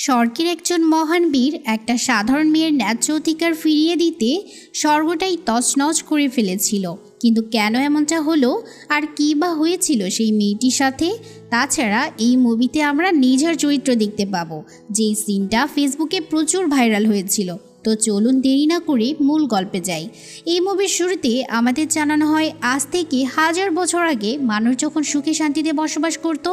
স্বর্গের একজন মহান বীর একটা সাধারণ মেয়ের ন্যায্য অধিকার ফিরিয়ে দিতে স্বর্গটাই তছনছ করে ফেলেছিল। কিন্তু কেন এমনটা হলো? আর কী বা হয়েছিল সেই মেয়েটির সাথে? তাছাড়া এই মুভিতে আমরা নিজের চরিত্র দেখতে পাবো। যেই সিনটা ফেসবুকে প্রচুর ভাইরাল হয়েছিল। তো চলুন দেরি না করে মূল গল্পে যাই। এই মুভির শুরুতে আমাদের জানানো হয়, আজ থেকে হাজার বছর আগে মানুষ যখন সুখে শান্তিতে বসবাস করত,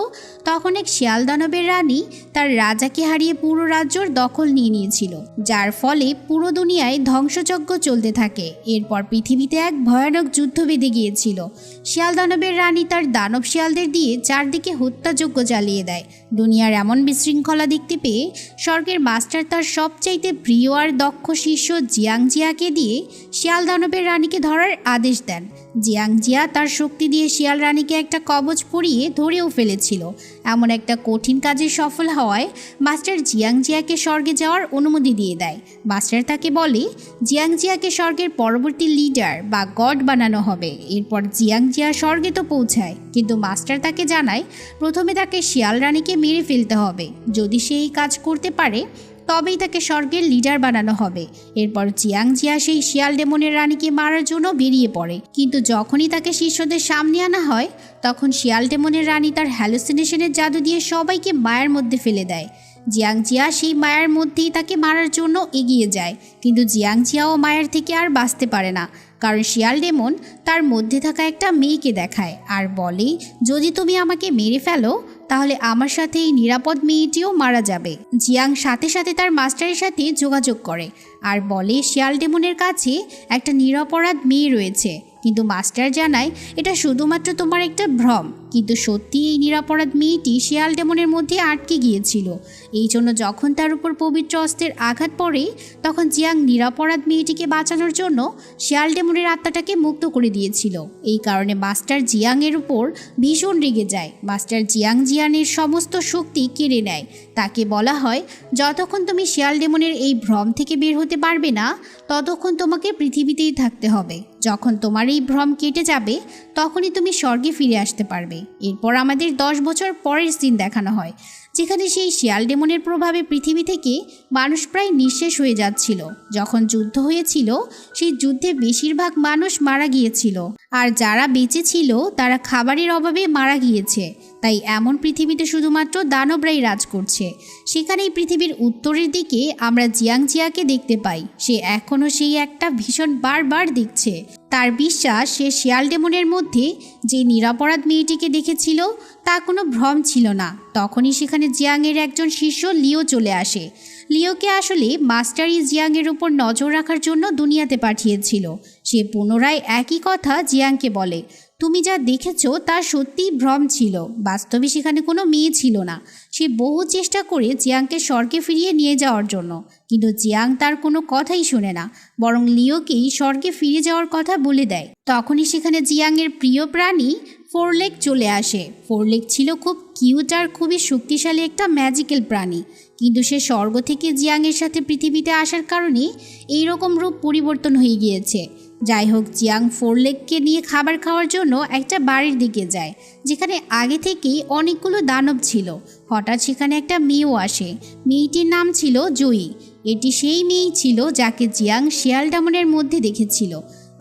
তখন এক শিয়াল দানবের রানী তার রাজাকে হারিয়ে পুরো রাজ্যর দখল নিয়ে নিয়েছিল, যার ফলে পুরো দুনিয়ায় ধ্বংসযজ্ঞ চলতে থাকে। এরপর পৃথিবীতে এক ভয়ানক যুদ্ধ বেঁধে গিয়েছিল। শিয়াল দানবের রানী তার দানব শিয়ালদের দিয়ে চারদিকে হত্যাযজ্ঞ চালিয়ে দেয়। দুনিয়ার এমন বিশৃঙ্খলা দেখতে পেয়ে স্বর্গের মাস্টার তার সবচাইতে প্রিয় আর দক্ষ শিষ্য জিয়াং জিয়াকে দিয়ে শিয়াল দানবের রানীকে ধরার আদেশ দেন। জিয়াং জিয়া তার শক্তি দিয়ে শিয়াল রানীকে একটা কবচ পরিয়ে ধরেও ফেলেছিল। এমন একটা কঠিন কাজে সফল হওয়ায় মাস্টার জিয়াং জিয়াকে স্বর্গে যাওয়ার অনুমতি দিয়ে দেয়। মাস্টার তাকে বলে, জিয়াং জিয়াকে স্বর্গের পরবর্তী লিডার বা গড বানানো হবে। এরপর জিয়াং জিয়া স্বর্গে তো পৌঁছায়। কিন্তু মাস্টার তাকে জানায়, প্রথমে তাকে শিয়াল রানীকে মেরে ফেলতে হবে। যদি সে এই কাজ করতে পারে তবেই তাকে স্বর্গের লিডার বানানো হবে। এরপর জিয়াং জিয়া সেই শিয়াল ডেমনের রানীকে মারার জন্য বেরিয়ে পড়ে। কিন্তু যখনই তাকে শিষ্যদের সামনে আনা হয়, তখন শিয়াল ডেমনের রানী তার হ্যালুসিনেশনের জাদু দিয়ে সবাইকে মায়ের মধ্যে ফেলে দেয়। জিয়াং জিয়া সেই মায়ের মধ্যেই তাকে মারার জন্য এগিয়ে যায়। কিন্তু জিয়াং জিয়াও মায়ের থেকে আর বাঁচতে পারে না। কারণ শিয়াল ডেমন তার মধ্যে থাকা একটা মেয়েকে দেখায় আর বলে, যদি তুমি আমাকে মেরে ফেলো তাহলে আমার সাথে এই নিরাপদ মেয়েটিও মারা যাবে। জিয়াং সাথে সাথে তার মাস্টারের সাথে যোগাযোগ করে আর বলে শিয়াল ডেমনের কাছে একটা নিরপরাধ মেয়ে রয়েছে। কিন্তু মাস্টার জানায়, এটা শুধুমাত্র তোমার একটা ভ্রম। কিন্তু সত্যি এই নিরাপরাধ মেয়েটি শিয়াল ডেমনের মধ্যে আটকে গিয়েছিল। এই জন্য যখন তার উপর পবিত্র অস্ত্রের আঘাত পড়ে, তখন জিয়াং নিরাপরাধ মেয়েটিকে বাঁচানোর জন্য শিয়াল ডেমনের আত্মাটাকে মুক্ত করে দিয়েছিল। এই কারণে মাস্টার জিয়াংয়ের উপর ভীষণ রেগে যায়। মাস্টার জিয়াং জিয়ানের সমস্ত শক্তি কেড়ে নেয়। তাকে বলা হয়, যতক্ষণ তুমি শিয়াল ডেমনের এই ভ্রম থেকে বের হতে পারবে না, ততক্ষণ তোমাকে পৃথিবীতেই থাকতে হবে। যখন তোমার এই ভ্রম কেটে যাবে, তখনই তুমি স্বর্গে ফিরে আসতে পারবে। এরপর আমাদের দশ বছর পরের সিন দেখানো হয়, যেখানে সেই শিয়াল ডেমনের প্রভাবে পৃথিবী থেকে মানুষ প্রায় নিঃশেষ হয়ে যাচ্ছিল। যখন যুদ্ধ হয়েছিল, সেই যুদ্ধে বেশিরভাগ মানুষ মারা গিয়েছিল। আর যারা বেঁচেছিল তারা খাবারের অভাবে মারা গিয়েছে। তাই এমন পৃথিবীতে শুধুমাত্র দানবরাই রাজ করছে। সেখানেই পৃথিবীর উত্তরের দিকে আমরা জিয়াং জিয়াকে দেখতে পাই। সে এখনও সেই একটা ভীষণ বারবার দেখছে। তার বিশ্বাস সে শিয়াল ডেমনের মধ্যে যে নিরাপরাধ মেয়েটিকে দেখেছিল, তা কোনো ভ্রম ছিল না। তখনই সেখানে জিয়াংয়ের একজন শিষ্য লিও চলে আসে। লিওকে আসলে মাস্টারই জিয়াংয়ের উপর নজর রাখার জন্য দুনিয়াতে পাঠিয়েছিল। সে পুনরায় একই কথা জিয়াংকে বলে। তুমি যা দেখেছ, তা সত্যিই ভ্রম ছিল। বাস্তবে সেখানে কোনো মেয়ে ছিল না। সে বহু চেষ্টা করে জিয়াংকে স্বর্গে ফিরিয়ে নিয়ে যাওয়ার জন্য। কিন্তু জিয়াং তার কোনো কথাই শোনে না, বরং লিওকেই স্বর্গে ফিরে যাওয়ার কথা বলে দেয়। তখনই সেখানে জিয়াংয়ের প্রিয় প্রাণী ফোরলেক চলে আসে। ফোরলেক ছিল খুব কিউট আর খুবই শক্তিশালী একটা ম্যাজিক্যাল প্রাণী। কিন্তু সে স্বর্গ থেকে জিয়াংয়ের সাথে পৃথিবীতে আসার কারণে এইরকম রূপ পরিবর্তন হয়ে গিয়েছে। যাই হোক জিয়াং ফোরলেককে নিয়ে খাবার খাওয়ার জন্য একটা বাড়ির দিকে যায়, যেখানে আগে থেকেই অনেকগুলো দানব ছিল। হঠাৎ সেখানে একটা মেয়েও আসে। মেয়েটির নাম ছিল জয়ী এটি সেই মেয়েই ছিল যাকে জিয়াং শিয়াল ডামনের মধ্যে দেখেছিল।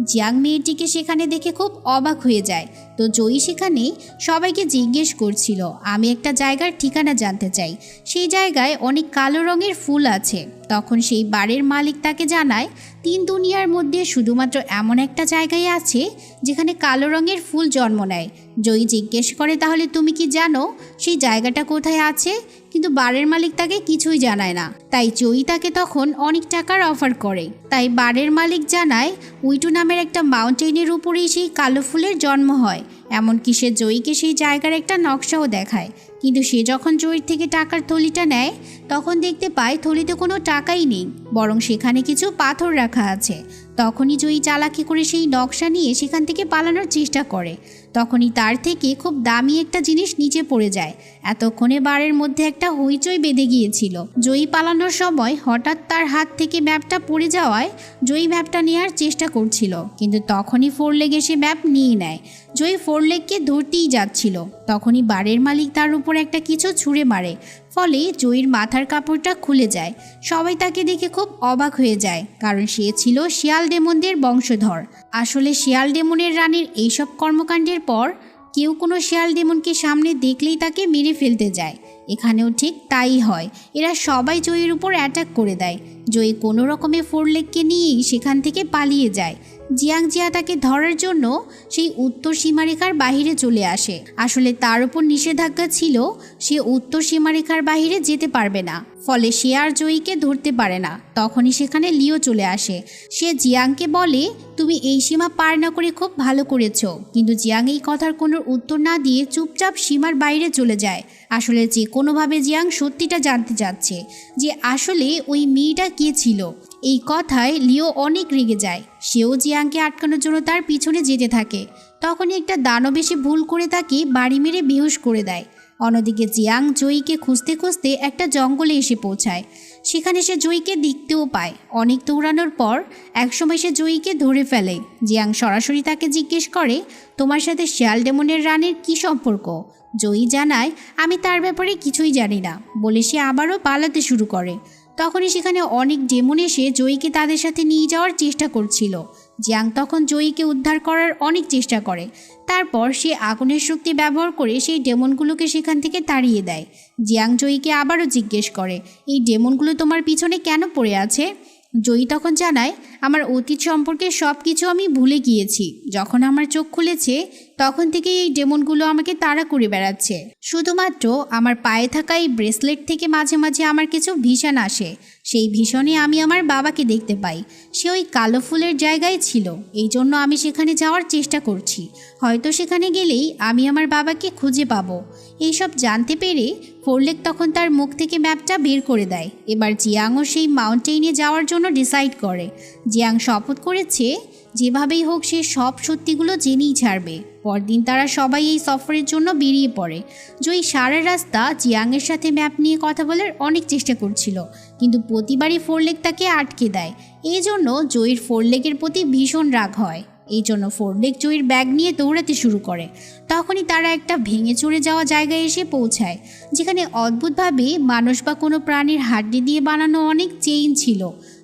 জিয়াং মেয়েটিকে সেখানে দেখে খুব অবাক হয়ে যায়। তো জয়ী সেখানে সবাইকে জিজ্ঞেস করছিল, আমি একটা জায়গার ঠিকানা জানতে চাই। সেই জায়গায় অনেক কালো রঙের ফুল আছে। তখন সেই বাড়ির মালিক তাকে জানায় তিন দুনিয়ার মধ্যে শুধুমাত্র এমন একটা জায়গায় আছে যেখানে কালো রঙের ফুল জন্ম নেয়। জয়ী জিজ্ঞেস করে তাহলে তুমি কি জানো সেই জায়গাটা কোথায় আছে? কিন্তু বারের মালিক তাকে কিছুই জানায় না। তাই জয়ী তাকে তখন অনেক টাকার অফার করে। তাই বারের মালিক জানায়, উইটু নামের একটা মাউন্টেনের উপরেই সেই কালো ফুলের জন্ম হয়। এমনকি সে জয়ীকে সেই জায়গার একটা নকশাও দেখায়। কিন্তু সে যখন জয়ীর থেকে টাকার থলিটা নেয়, তখন দেখতে পায় থলিতে কোনো টাকাই নেই। বরং সেখানে কিছু পাথর রাখা আছে। তখনই জয়ী চালাকি করে সেই নকশা নিয়ে সেখান থেকে পালানোর চেষ্টা করে। তখনই তার থেকে খুব দামি একটা জিনিস নিচে পড়ে যায়। এতক্ষণে বারের মধ্যে একটা হইচই বেঁধে গিয়েছিল। জয়ী পালানোর সময় হঠাৎ তার হাত থেকে ম্যাপটা পড়ে যাওয়ায় জয়ী ম্যাপটা নেওয়ার চেষ্টা করছিল। কিন্তু তখনই ফোর লেগ এসে ম্যাপ নিয়ে নেয়। জয়ী ফোর লেগকে ধরতেই যাচ্ছিল। তখনই বারের মালিক তার উপর একটা কিছু ছুঁড়ে মারে। ফলে জয়ীর মাথার কাপড়টা খুলে যায়। সবাই তাকে দেখে খুব অবাক হয়ে যায়, কারণ সে ছিল শিয়াল ডেমনদের বংশধর। আসলে শিয়াল ডেমনের রানীর এইসব কর্মকাণ্ডের পর কেউ কোনো শেয়াল ডেমনকে সামনে দেখলেই তাকে মেরে ফেলতে যায়। এখানেও ঠিক তাই হয়। এরা সবাই জয়ের উপর অ্যাটাক করে দেয়। জয়ী কোনো রকমে ফোর লেগকে নিয়েই সেখান থেকে পালিয়ে যায়। জিয়াং জিয়া তাকে ধরার জন্য সেই উত্তর সীমারেখার বাহিরে চলে আসে। আসলে তার উপর নিষেধাজ্ঞা ছিল, সে উত্তর সীমারেখার বাহিরে যেতে পারবে না। ফলে সে আর জয়ীকে ধরতে পারে না। তখনই সেখানে লিও চলে আসে। সে জিয়াংকে বলে, তুমি এই সীমা পার না করে খুব ভালো করেছ। কিন্তু জিয়াং এই কথার কোনো উত্তর না দিয়ে চুপচাপ সীমার বাইরে চলে যায়। আসলে যে কোনোভাবে জিয়াং সত্যিটা জানতে চাচ্ছে যে আসলে ওই মেয়েটা কে ছিল। এই কথায় লিও অনেক রেগে যায়। সেও জিয়াংকে আটকানোর জন্য তার পিছনে যেতে থাকে। তখনই একটা দানব এসে ভুল করে তাকে বাড়ি মেরে বেহুশ করে দেয়। অন্যদিকে জিয়াং জয়ীকে খুঁজতে খুঁজতে একটা জঙ্গলে এসে পৌঁছায়। সেখানে সে জয়ীকে দেখতেও পায়। অনেক দৌড়ানোর পর একসময় সে জয়ীকে ধরে ফেলে। জিয়াং সরাসরি তাকে জিজ্ঞেস করে, তোমার সাথে শিয়াল ডেমনের রানের কী সম্পর্ক? জয়ী জানায়, আমি তার ব্যাপারে কিছুই জানি না। বলে সে আবারও পালাতে শুরু করে। তখনই সেখানে অনেক ডেমন এসে জয়ীকে তাদের সাথে নিয়ে যাওয়ার চেষ্টা করছিল। জিয়াং তখন জয়ীকে উদ্ধার করার অনেক চেষ্টা করে। তারপর সে আগুনের শক্তি ব্যবহার করে সেই ডেমনগুলোকে সেখান থেকে তাড়িয়ে দেয়। জিয়াং জয়ীকে আবারও জিজ্ঞেস করে, এই ডেমনগুলো তোমার পিছনে কেন পড়ে আছে? জয়ী তখন জানায়, আমার অতীত সম্পর্কে সব কিছু আমি ভুলে গিয়েছি। যখন আমার চোখ খুলেছে তখন থেকে এই ডেমনগুলো আমাকে তাড়া করে বেড়াচ্ছে। শুধুমাত্র আমার পায়ে থাকা এই ব্রেসলেট থেকে মাঝে মাঝে আমার কিছু ভীষণ আসে। সেই ভীষণে আমি আমার বাবাকে দেখতে পাই। সে ওই কালো ফুলের জায়গায় ছিল। এই জন্য আমি সেখানে যাওয়ার চেষ্টা করছি। হয়তো সেখানে গেলেই আমি আমার বাবাকে খুঁজে পাবো। এইসব জানতে পেরে ফোরলেক তখন তার মুখ থেকে ম্যাপটা বের করে দেয়। এবার জিয়াংও সেই মাউন্টেইনে যাওয়ার জন্য ডিসাইড করে। জিয়াং শপথ করেছে যেভাবেই হোক সে সব সত্যিগুলো জেনেই ছাড়বে। পরদিন তারা সবাই এই সফরের জন্য বেরিয়ে পড়ে। জয়ী সারা রাস্তা জিয়াংয়ের সাথে ম্যাপ নিয়ে কথা বলার অনেক চেষ্টা করছিল, কিন্তু প্রতিবারই ফোরলেগ তাকে আটকে দেয়। এই জন্য জয়ীর ফোরলেগের প্রতি ভীষণ রাগ হয়। এই জন্য ফোরলেগ জয়ীর ব্যাগ নিয়ে দৌড়াতে শুরু করে। তখনই তারা একটা ভেঙে চড়ে যাওয়া জায়গায় এসে পৌঁছায়, যেখানে অদ্ভুতভাবে মানুষ বা কোনো প্রাণীর হাড্ডি দিয়ে বানানো অনেক চেইন ছিল।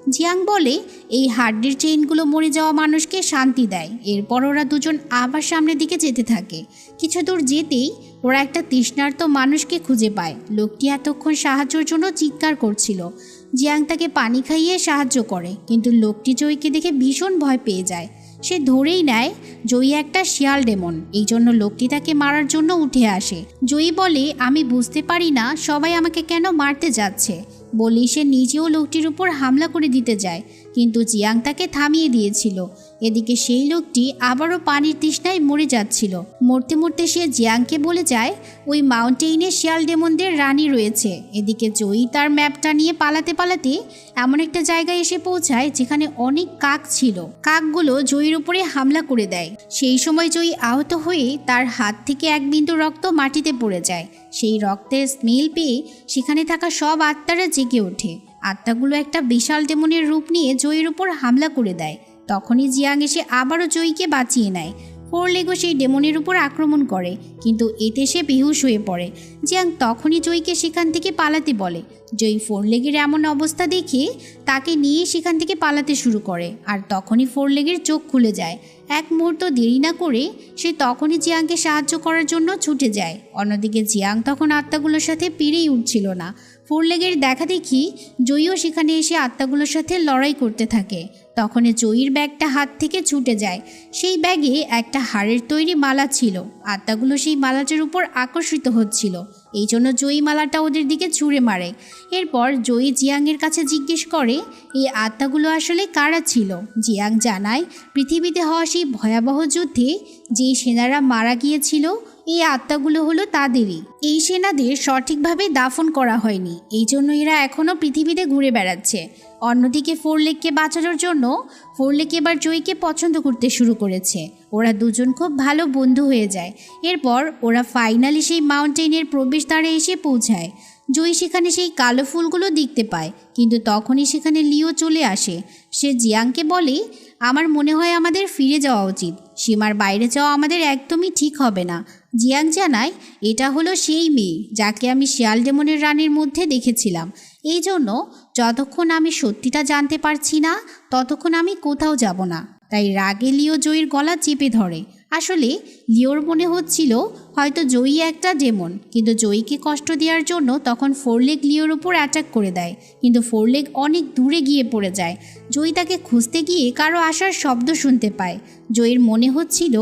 জিয়াং বলে, এই হাড্ডির চেইনগুলো মরে যাওয়া মানুষকে শান্তি দেয়। এরপর ওরা দুজন আবার সামনের দিকে যেতে থাকে। কিছু দূর যেতেই ওরা একটা তৃষ্ণার্ত মানুষকে খুঁজে পায়। লোকটি এতক্ষণ সাহায্যের জন্য চিৎকার করছিল। জিয়াং তাকে পানি খাইয়ে সাহায্য করে, কিন্তু লোকটি জয়ীকে দেখে ভীষণ ভয় পেয়ে যায়। সে ধরেই নেয়, জয়ী একটা শিয়াল ডেমন। এই জন্য লোকটি তাকে মারার জন্য উঠে আসে। জয়ী বলে, আমি বুঝতে পারি না সবাই আমাকে কেন মারতে যাচ্ছে। বলেই সে নিজেও লোকটির উপর হামলা করে দিতে যায়। কিন্তু জিয়াং তাকে থামিয়ে দিয়েছিল। এদিকে সেই লোকটি আবারও পানির তৃষ্ণায় মরে যাচ্ছিল। মরতে মরতে সে জিয়াংকে বলে যায়, ওই মাউন্টেইনে শিয়াল ডেমনদের রানী রয়েছে। এদিকে জয়ী তার ম্যাপটা নিয়ে পালাতে পালাতে এমন একটা জায়গায় এসে পৌঁছায় যেখানে অনেক কাক ছিল। কাকগুলো জয়ীর উপরে হামলা করে দেয়। সেই সময় জয়ী আহত হয়ে তার হাত থেকে এক বিন্দু রক্ত মাটিতে পড়ে যায়। সেই রক্তের স্মেল পেয়ে সেখানে থাকা সব আত্মারা জেগে ওঠে। আত্মাগুলো একটা বিশাল ডেমনের রূপ নিয়ে জয়ের উপর হামলা করে দেয়। তখনই জিয়াং এসে আবারও জয়ীকে বাঁচিয়ে নেয়। ফোরলেগো সেই ডেমনের উপর আক্রমণ করে, কিন্তু এতে সে বেহুশ হয়ে পড়ে। জিয়াং তখনই জয়ীকে সেখান থেকে পালাতে বলে। জয়ী ফোরলেগের এমন অবস্থা দেখে তাকে নিয়ে সেখান থেকে পালাতে শুরু করে, আর তখনই ফোরলেগের চোখ খুলে যায়। এক মুহূর্ত দেরি না করে সে তখনই জিয়াংকে সাহায্য করার জন্য ছুটে যায়। অন্যদিকে জিয়াং তখন আত্মাগুলোর সাথে পেরেই উঠছিল না। ফোরলেগের দেখা দেখি জয়ীও সেখানে এসে আত্মাগুলোর সাথে লড়াই করতে থাকে। তখন জয়ীর ব্যাগটা হাত থেকে ছুটে যায়। সেই ব্যাগে একটা হাড়ের তৈরি মালা ছিল। আত্মাগুলো সেই মালাটার উপর আকর্ষিত হচ্ছিল। এই জন্য জয়ী মালাটা ওদের দিকে ছুঁড়ে মারে। এরপর জয়ী জিয়াংয়ের কাছে জিজ্ঞেস করে, এই আত্মাগুলো আসলে কারা ছিল? জিয়াং জানায়, পৃথিবীতে হওয়া সেই ভয়াবহ যুদ্ধে যেই সেনারা মারা গিয়েছিল এই আত্মাগুলো হলো তাদেরই। এই সেনাদের সঠিকভাবে দাফন করা হয়নি। এই জন্য এরা এখনও পৃথিবীতে ঘুরে বেড়াচ্ছে। অন্যদিকে ফোরলেককে বাঁচানোর জন্য ফোরলেক এবার জয়ীকে পছন্দ করতে শুরু করেছে। ওরা দুজন খুব ভালো বন্ধু হয়ে যায়। এরপর ওরা ফাইনালি সেই মাউন্টেনের প্রবেশদ্বারে এসে পৌঁছায়। জয়ী সেখানে সেই কালো ফুলগুলো দেখতে পায়, কিন্তু তখনই সেখানে লিও চলে আসে। সে জিয়াংকে বলে, আমার মনে হয় আমাদের ফিরে যাওয়া উচিত। সীমার বাইরে যাওয়া আমাদের একদমই ঠিক হবে না। জিয়াং জানায়, এটা হলো সেই মেয়ে যাকে আমি শিয়াল ডেমনের রানের মধ্যে দেখেছিলাম। এই জন্য যতক্ষণ আমি সত্যিটা জানতে পারছি না, ততক্ষণ আমি কোথাও যাব না। তাই রাগে লিও জয়ের গলা চেপে ধরে। আসলে লিওর মনে হচ্ছিল, হয়তো জয়ী একটা ডেমন, কিন্তু জয়ীকে কষ্ট দেওয়ার জন্য তখন ফোরলেগ লিওর উপর অ্যাটাক করে দেয়, কিন্তু ফোরলেগ অনেক দূরে গিয়ে পড়ে যায়। জয়ী তাকে খুঁজতে গিয়ে কারও আসার শব্দ শুনতে পায়। জয়ীর মনে হচ্ছিল,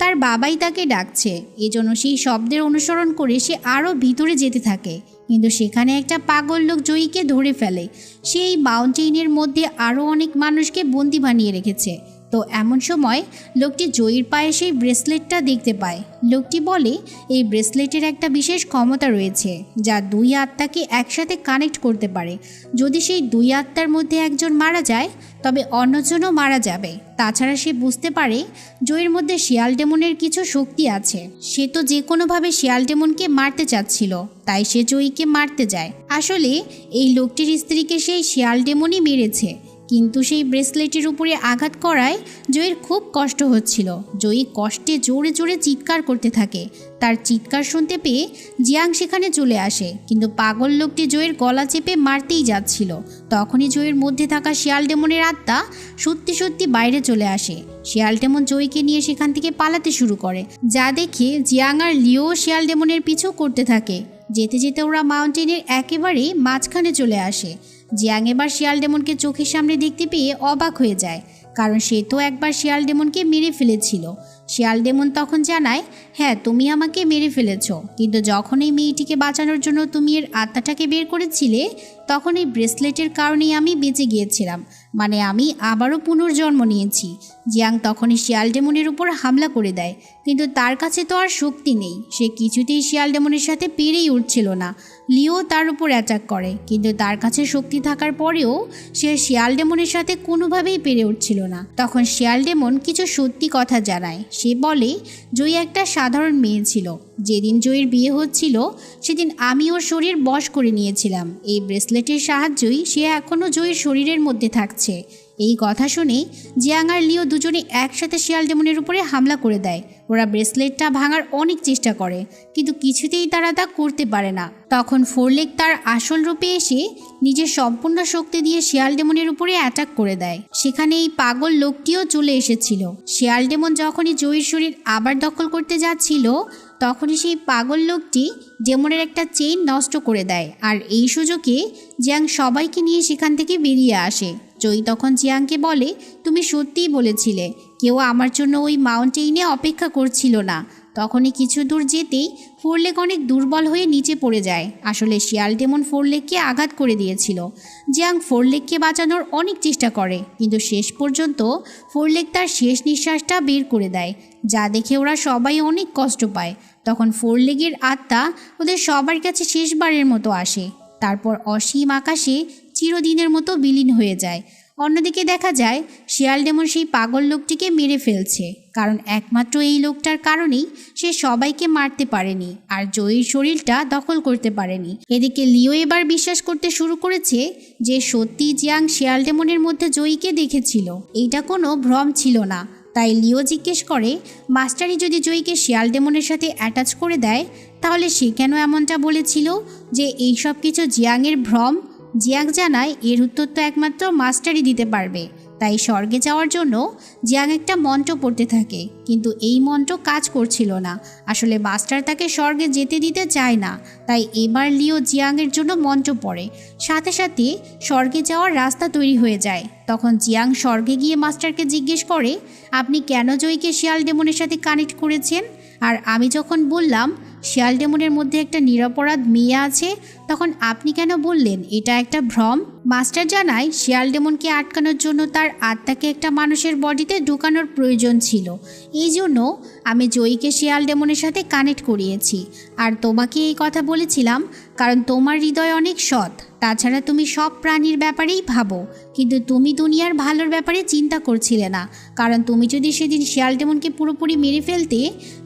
তার বাবাই তাকে ডাকছে এজন্য সেই শব্দের অনুসরণ করে সে আরও ভিতরে যেতে থাকে, কিন্তু সেখানে একটা পাগল লোক জয়ীকে ধরে ফেলে। সেই মাউন্টেইনের মধ্যে আরও অনেক মানুষকে বন্দি বানিয়ে রেখেছে। তো এমন সময় লোকটি জয়ীর পায়ে সেই ব্রেসলেটটা দেখতে পায়। লোকটি বলে, এই ব্রেসলেটের একটা বিশেষ ক্ষমতা রয়েছে, যা দুই আত্মাকে একসাথে কানেক্ট করতে পারে। যদি সেই দুই আত্মার মধ্যে একজন মারা যায়, তবে অন্যজনও মারা যাবে। তাছাড়া সে বুঝতে পারে, জয়ের মধ্যে শিয়াল ডেমনের কিছু শক্তি আছে। সে তো যে কোনোভাবে শিয়াল ডেমনকে মারতে চাচ্ছিল, তাই সে জয়ীকে মারতে যায়। আসলে এই লোকটির স্ত্রীকে সেই শিয়াল ডেমনই মেরেছে। কিন্তু সেই ব্রেসলেটের উপরে আঘাত করায় জয়ীর খুব কষ্ট হচ্ছিল। জয়ী কষ্টে জোরে জোরে চিৎকার করতে থাকে। তার চিৎকার শুনতে পেয়ে জিয়াং সেখানে চলে আসে, কিন্তু পাগল লোকটি জয়ের গলা চেপে মারতেই যাচ্ছিল। তখনই জয়ের মধ্যে থাকা শিয়াল ডেমনের আত্মা সত্যি সত্যি বাইরে চলে আসে। শিয়াল ডেমন জয়ীকে নিয়ে সেখান থেকে পালাতে শুরু করে, যা দেখে জিয়াং আর লিও শিয়াল ডেমনের পিছু করতে থাকে। যেতে যেতে ওরা মাউন্টেনের একেবারে মাঝখানে চলে আসে। জিয়াং এবার শিয়াল ডেমনকে চোখের সামনে দেখতে পেয়ে অবাক হয়ে যায়, কারণ সে তো একবার শিয়াল ডেমনকে মেরে ফেলেছিল। শিয়াল ডেমন তখন জানায় হ্যাঁ তুমি আমাকে মেরে ফেলেছ, কিন্তু যখন এই মেয়েটিকে বাঁচানোর জন্য তুমি এর আত্মাটাকে বের করেছিলে, তখন এই ব্রেসলেটের কারণেই আমি বেঁচে গিয়েছিলাম মানে আমি আবারও পুনর্জন্ম নিয়েছি। জিয়াং তখনই শিয়াল ডেমনের উপর হামলা করে দেয়, কিন্তু তার কাছে তো আর শক্তি নেই, সে কিছুতেই শিয়াল ডেমনের সাথে পেরেই উঠছিল না। লিও তার উপর অ্যাটাক করে। কিন্তু তার কাছে শক্তি থাকার পরেও সে শিয়াল ডেমনের সাথে কোনোভাবেই পেরে উঠছিল না। তখন শিয়াল ডেমন কিছু সত্যি কথা জানায়। সে বলে, জয়ী একটা সাধারণ মেয়ে ছিল। যেদিন জয়ীর বিয়ে হচ্ছিল, সেদিন আমি ওর শরীর বশ করে নিয়েছিলাম। এই ব্রেসলেটের সাহায্যই সে এখনও জয়ীর শরীরের মধ্যে থাকছে। এই কথা শুনে জিয়াং আর লিও দুজনে একসাথে শিয়াল ডেমনের উপরে হামলা করে দেয়। ওরা ব্রেসলেটটা ভাঙার অনেক চেষ্টা করে, কিন্তু কিছুতেই তারা তা করতে পারে না। তখন ফোরলেক তার আসল রূপে এসে নিজের সম্পূর্ণ শক্তি দিয়ে শিয়াল ডেমনের উপরে অ্যাটাক করে দেয়। সেখানে এই পাগল লোকটিও চলে এসেছিল। শিয়াল ডেমন যখনই জয়ীর শরীর আবার দখল করতে যাচ্ছিল, তখনই সেই পাগল লোকটি ডেমনের একটা চেইন নষ্ট করে দেয়। আর এই সুযোগে জিয়াং সবাইকে নিয়ে সেখান থেকে বেরিয়ে আসে। জয়ী তখন জিয়াংকে বলে, তুমি সত্যিই বলেছিলে, কেউ আমার জন্য ওই মাউন্টেইনে অপেক্ষা করছিল না। তখনই কিছু দূর যেতেই ফোরলেক অনেক দুর্বল হয়ে নিচে পড়ে যায়। আসলে শিয়াল ডেমন ফোরলেককে আঘাত করে দিয়েছিল। জিয়াং ফোরলেককে বাঁচানোর অনেক চেষ্টা করে, কিন্তু শেষ পর্যন্ত ফোরলেক তার শেষ নিঃশ্বাসটা বের করে দেয়, যা দেখে ওরা সবাই অনেক কষ্ট পায়। তখন ফোরলেগের আত্মা ওদের সবার কাছে শেষবারের মতো আসে। তারপর অসীম আকাশে চিরদিনের মতো বিলীন হয়ে যায়। অন্যদিকে দেখা যায় শিয়াল ডেমন সেই পাগল লোকটিকে মেরে ফেলছে। কারণ একমাত্র এই লোকটার কারণেই সে সবাইকে মারতে পারেনি আর জয়ীর শরীরটা দখল করতে পারেনি। এদিকে লিও এবার বিশ্বাস করতে শুরু করেছে যে সত্যি জিয়াং শিয়াল ডেমনের মধ্যে জয়ীকে দেখেছিল। এইটা কোনো ভ্রম ছিল না। তাই লিও জিজ্ঞেস করে মাস্টারই যদি জয়ীকে শিয়াল ডেমনের সাথে অ্যাটাচ করে দেয়, তাহলে সে কেন এমনটা বলেছিল যে এই সব কিছু জিয়াংয়ের ভ্রম জিয়াং জানায়, এর উত্তর তো একমাত্র মাস্টারই দিতে পারবে। তাই স্বর্গে যাওয়ার জন্য জিয়াং একটা মন্ত্র পড়তে থাকে। কিন্তু এই মন্ত্র কাজ করছিল না। আসলে মাস্টার তাকে স্বর্গে যেতে দিতে চায় না। তাই এবার লিও জিয়াংয়ের জন্য মন্ত্র পড়ে। সাথে সাথে স্বর্গে যাওয়ার রাস্তা তৈরি হয়ে যায়। তখন জিয়াং স্বর্গে গিয়ে মাস্টারকে জিজ্ঞেস করে, আপনি কেন জয়ীকে শিয়াল ডেমনের সাথে কানেক্ট করেছেন? আর আমি যখন বললাম শিয়াল ডেমনের মধ্যে একটা নিরপরাধ মেয়ে আছে, তখন আপনি কেন বললেন এটা একটা ভ্রম? মাস্টার জানায় শিয়াল ডেমনকে আটকানোর জন্য তার আত্মাকে একটা মানুষের বডিতে ঢুকানোর প্রয়োজন ছিল। এই জন্য আমি জয়ীকে শিয়াল ডেমনের সাথে কানেক্ট করিয়েছি। আর তোমাকে এই কথা বলেছিলাম, কারণ তোমার হৃদয় অনেক সৎ। তাছাড়া তুমি সব প্রাণীর ব্যাপারেই ভাবো, কিন্তু তুমি দুনিয়ার ভালোর ব্যাপারে চিন্তা করছিলে না। কারণ তুমি যদি সেদিন শিয়াল ডেমনকে পুরোপুরি মেরে ফেলতে,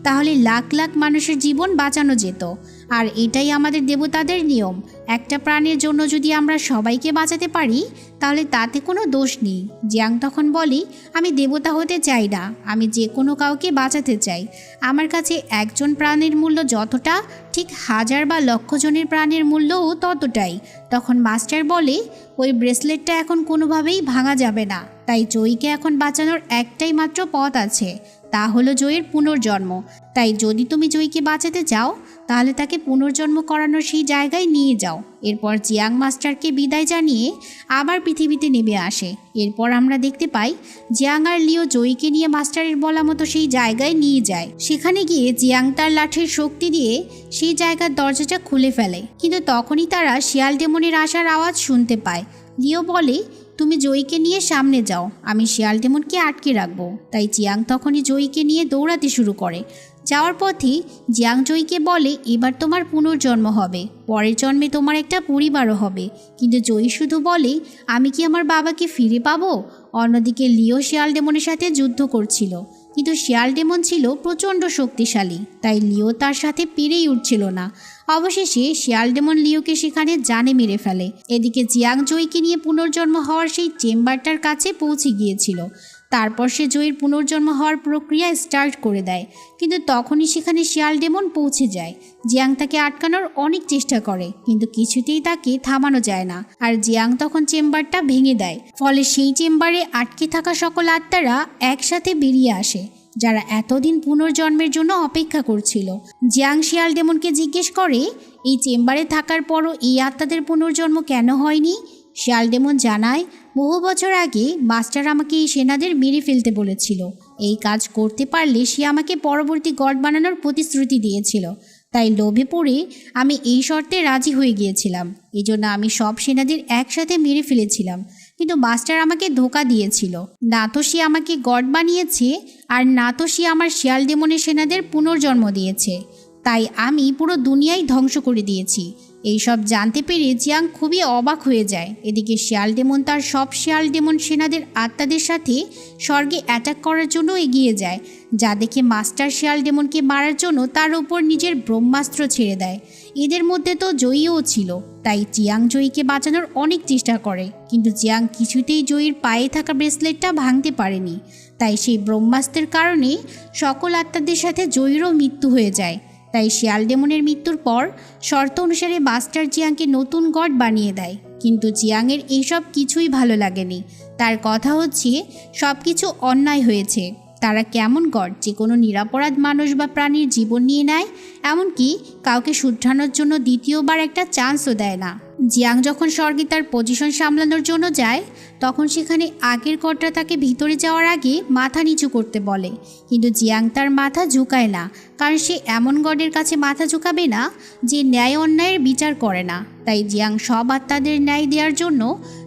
তাহলে লাখ লাখ মানুষের জীবন বাঁচানো যেত। আর এটাই আমাদের দেবতাদের নিয়ম। একটা প্রাণের জন্য যদি আমরা সবাইকে বাঁচাতে পারি, তাহলে তাতে কোনো দোষ নেই। জিয়াং তখন বলি, আমি দেবতা হতে চাই না। আমি যে কোনো কাউকে বাঁচাতে চাই। আমার কাছে একজন প্রাণের মূল্য যতটা, ঠিক হাজার বা লক্ষ জনের প্রাণের মূল্যও ততটাই। তখন মাস্টার বলে, ওই ব্রেসলেটটা এখন কোনোভাবেই ভাঙা যাবে না। তাই জয়ীকে এখন বাঁচানোর একটাই মাত্র পথ আছে। তা হলো জয়ের পুনর্জন্ম। তাই যদি তুমি জয়ীকে বাঁচাতে চাও তাহলে তাকে পুনর্জন্ম করানোর সেই জায়গায় নিয়ে যাও। এরপর জিয়াং মাস্টারকে বিদায় জানিয়ে আবার পৃথিবীতে নেমে আসে। এরপর আমরা দেখতে পাই, জিয়াং আর লিও জয়ীকে নিয়ে মাস্টারের বলা মতো সেই জায়গায় নিয়ে যায়। সেখানে গিয়ে জিয়াং তার লাঠির শক্তি দিয়ে সেই জায়গার দরজাটা খুলে ফেলে। কিন্তু তখনই তারা শিয়াল ডেমনের আসার আওয়াজ শুনতে পায়। লিও বলে তুমি জয়ীকে নিয়ে সামনে যাও। আমি শিয়াল ডেমনকে আটকে রাখব। তাই জিয়াং তখনই জয়ীকে নিয়ে দৌড়াতে শুরু করে। যাওয়ার পথে জিয়াং জয়ীকে বলে, এবার তোমার পুনর্জন্ম হবে। পরের জন্মে তোমার একটা পরিবারও হবে। কিন্তু জয়ী শুধু বলে, আমি কি আমার বাবাকে ফিরে পাবো? অন্যদিকে লিও শিয়াল ডেমনের সাথে যুদ্ধ করছিল। কিন্তু শিয়াল ডেমন ছিল প্রচণ্ড শক্তিশালী, তাই লিও তার সাথে পেরেই উঠছিল না। অবশেষে শিয়াল ডেমন লিওকে সেখানে জানে মেরে ফেলে। এদিকে জিয়াং জয়ীকে নিয়ে পুনর্জন্ম হওয়ার সেই চেম্বারটার কাছে পৌঁছে গিয়েছিল। তারপর সে জয়ীর পুনর্জন্ম হওয়ার প্রক্রিয়া স্টার্ট করে দেয়। কিন্তু তখনই সেখানে শিয়াল ডেমন পৌঁছে যায়। জিয়াং তাকে আটকানোর অনেক চেষ্টা করে, কিন্তু কিছুতেই তাকে থামানো যায় না। আর জিয়াং তখন চেম্বারটা ভেঙে দেয়। ফলে সেই চেম্বারে আটকে থাকা সকল আত্মারা একসাথে বেরিয়ে আসে, যারা এতদিন পুনর্জন্মের জন্য অপেক্ষা করছিল। জিয়াং শিয়াল ডেমনকে জিজ্ঞেস করে, এই চেম্বারে থাকার পরও এই আত্মাদের পুনর্জন্ম কেন হয়নি? শিয়াল ডেমন জানায়, বহু বছর আগে মাস্টার আমাকে এই সেনাদের মেরে ফেলতে বলেছিল। এই কাজ করতে পারলে সে আমাকে পরবর্তী গড বানানোর প্রতিশ্রুতি দিয়েছিল। তাই লোভে পড়ে আমি এই শর্তে রাজি হয়ে গিয়েছিলাম। এই জন্য আমি সব সেনাদের একসাথে মেরে ফেলেছিলাম। কিন্তু মাস্টার আমাকে ধোকা দিয়েছিল। না তো সে আমাকে গড বানিয়েছে, আর না তো সে আমার শিয়াল ডেমনের সেনাদের পুনর্জন্ম দিয়েছে। তাই আমি পুরো দুনিয়াই ধ্বংস করে দিয়েছি। এইসব জানতে পেরে জিয়াং খুবই অবাক হয়ে যায়। এদিকে শিয়াল ডেমন তার সব শিয়াল ডেমন সেনাদের আত্মাদের সাথে স্বর্গে অ্যাটাক করার জন্য এগিয়ে যায়, যা দেখে মাস্টার শিয়াল ডেমনকে মারার জন্য তার ওপর নিজের ব্রহ্মাস্ত্র ছেড়ে দেয়। এদের মধ্যে তো জয়ীও ছিল, তাই জিয়াং জয়ীকে বাঁচানোর অনেক চেষ্টা করে, কিন্তু জিয়াং কিছুতেই জয়ীর পায়ে থাকা ব্রেসলেটটা ভাঙতে পারেনি। তাই সেই ব্রহ্মাস্ত্রের কারণে সকল আত্মাদের সাথে জয়ীরও মৃত্যু হয়ে যায়। তাই শিয়াল ডেমনের মৃত্যুর পর শর্ত অনুসারে মাস্টার জিয়াংকে নতুন গড বানিয়ে দেয়। কিন্তু জিয়াংয়ের এইসব কিছুই ভালো লাগেনি। তার কথা হচ্ছে সব কিছু অন্যায় হয়েছে। তারা কেমন গড যে কোনো নিরাপরাধ মানুষ বা প্রাণীর জীবন নিয়ে নেয়? এমনকি কাউকে শুধরানোর জন্য দ্বিতীয়বার একটা চান্সও দেয় না। জিয়াং যখন স্বর্গে তার পজিশন সামলানোর জন্য যায়, তখন সেখানে আগের গডটা তাকে ভিতরে যাওয়ার আগে মাথা নিচু করতে বলে। কিন্তু জিয়াং তার মাথা ঝুঁকায় না, কারণ সে এমন গডের কাছে মাথা ঝুঁকাবে না যে ন্যায় অন্যায়ের বিচার করে না। তাই জিয়াং সব আত্মাদের ন্যায় দেওয়ার জন্য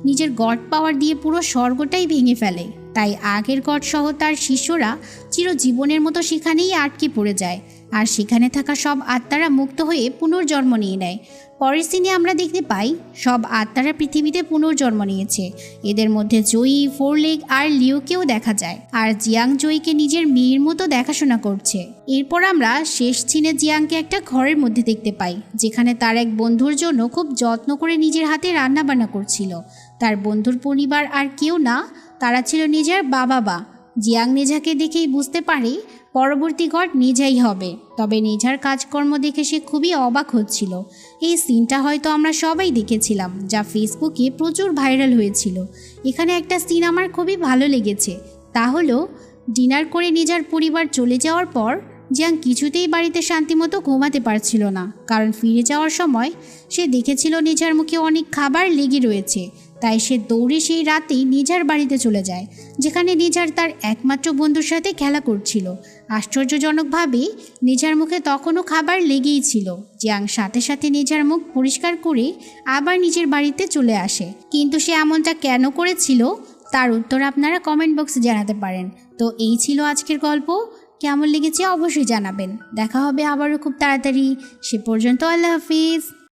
নিজের গড পাওয়ার দিয়ে পুরো স্বর্গটাই ভেঙে ফেলে। তাই আগের গড সহ তার শিষ্যরা চিরজীবনের মতো সেখানেই আটকে পড়ে যায়। আর সেখানে থাকা সব আত্মারা মুক্ত হয়ে পুনর্জন্ম নিয়ে নেয়। পরের সিনে আমরা দেখতে পাই, সব আত্মারা পৃথিবীতে পুনর্জন্ম নিয়েছে। এদের মধ্যে জয়ী, ফোরলেগ আর লিওকেও দেখা যায়। আর জিয়াং জয়ীকে নিজের মেয়ের মতো দেখাশোনা করছে। এরপর আমরা শেষ চিনে জিয়াংকে একটা ঘরের মধ্যে দেখতে পাই, যেখানে তার এক বন্ধুর জন্য খুব যত্ন করে নিজের হাতে রান্নাবান্না করছিল। তার বন্ধুর পরিবার আর কেউ না তারা ছিল নিজের বাবা বা। জিয়াং নেঝাকে দেখেই বুঝতে পারে পরবর্তী গড নিজাই হবে। তবে নিঝার কাজকর্ম দেখে সে খুবই অবাক হচ্ছিল। এই সিনটা হয়তো আমরা সবাই দেখেছিলাম, যা ফেসবুকে প্রচুর ভাইরাল হয়েছিল। এখানে একটা সিন আমার খুবই ভালো লেগেছে। তা হলো, ডিনার করে নিজার পরিবার চলে যাওয়ার পর, জিয়াং কিছুতেই বাড়িতে শান্তিমতো ঘুমাতে পারছিল না। কারণ ফিরে যাওয়ার সময় সে দেখেছিল নিজার মুখে অনেক খাবার লেগে রয়েছে। তাই সে দৌড়ে সেই রাতেই নিজার বাড়িতে চলে যায়, যেখানে নিজার তার একমাত্র বন্ধুর সাথে খেলা করছিল। আশ্চর্যজনকভাবে, নিজার মুখে তখনও খাবার লেগেই ছিল জিয়াং সাথে সাথে নিজার মুখ পরিষ্কার করে আবার নিজের বাড়িতে চলে আসে। কিন্তু সে এমনটা কেন করেছিল? তার উত্তর আপনারা কমেন্ট বক্সে জানাতে পারেন। তো এই ছিল আজকের গল্প। কেমন লেগেছে অবশ্যই জানাবেন। দেখা হবে আবারও খুব তাড়াতাড়ি। সে পর্যন্ত আল্লাহ হাফিজ।